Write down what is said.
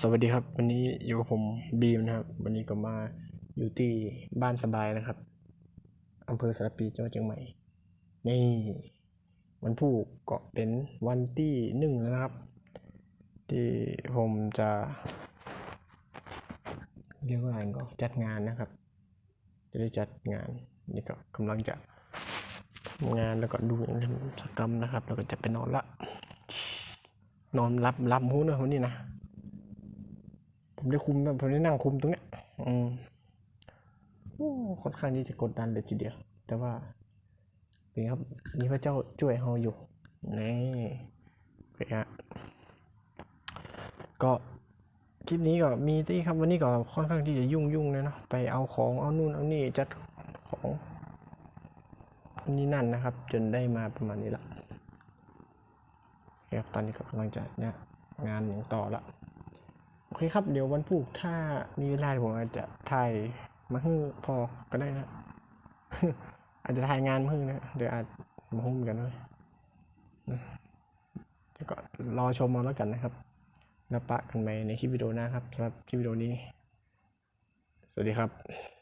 สวัสดีครับ วันนี้อยู่กับผมบีมนะครับ วันนี้ก็มาอยู่ที่บ้านสบายนะครับอำเภอสารปีจังหวัดเชียงใหม่นี่วันผู้ก็เป็นวันที่หนึ่งแล้วนะครับ ที่ผมจะเรียกว่าอะไรก็จัดงานนะครับ จะได้จัดงานนี่ก็กำลังจะทำงานแล้วก็ดูกิจกรรมนะครับ แล้วก็จะไปนอนละนอนรับรับหูนะวันนี้นะ ผมได้คุมผมได้นั่งคุมตรงเนี้ยอืมโอ้ค่อนข้างที่จะกดดันเลยทีเดียว แต่ว่านี่ครับมีพระเจ้าช่วยเราอยู่นี่โอเคฮะก็คลิปนี้ก็มีที่ครับวันนี้ก็ค่อนข้างที่จะยุ่งยุ่งๆเลยเนาะไปเอาของเอานู่นเอานี่จัดของนี่นั่นนะครับ จนได้มาประมาณนี้ละโอเคครับตอนนี้ก็กำลังจะเนี่ยงานอย่างต่อละ โอเคครับเดี๋ยววันพุธถ้ามีเวลาผมอาจจะถ่ายมาให้พอก็ได้นะอาจจะถ่ายงานมาให้นะเดี๋ยวอาจมาหุ้มกันด้วยนะเดี๋ยวก็รอชมมาแล้วกันนะครับแล้วปะกันใหม่ในคลิปวิดีโอหน้าครับสำหรับคลิปวิดีโอนี้ สวัสดีครับ